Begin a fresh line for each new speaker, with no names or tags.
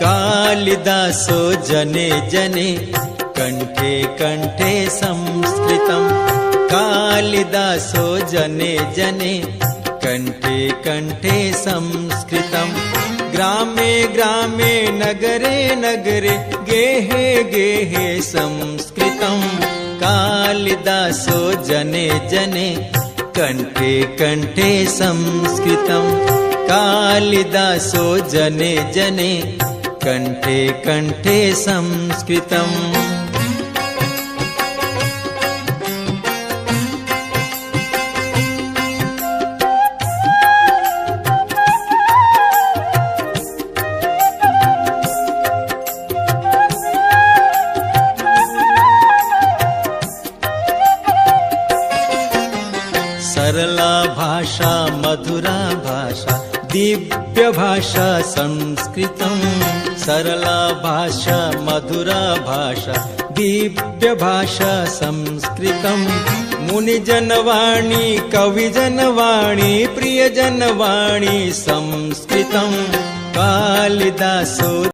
कालिदासो जने जने कण्ठे कण्ठे संस्कृतम् कालिदासो जने जने कण्ठे कण्ठे संस्कृतम् ग्रामे ग्रामे नगरे नगरे गेहे गेहे संस्कृतम् कालिदासो जने जने कण्ठे कण्ठे संस्कृतम् कालिदासो जने जने कण्ठे कण्ठे संस्कृतम्। सरला भाषा मधुरा भाषा दिव्य भाषा संस्कृतम् सरला भाषा मधुरा भाषा दिव्य भाषा संस्कृतम् मुनिजनवाणी कविजनवाणी प्रियजनवाणी संस्कृतम् कालिदासो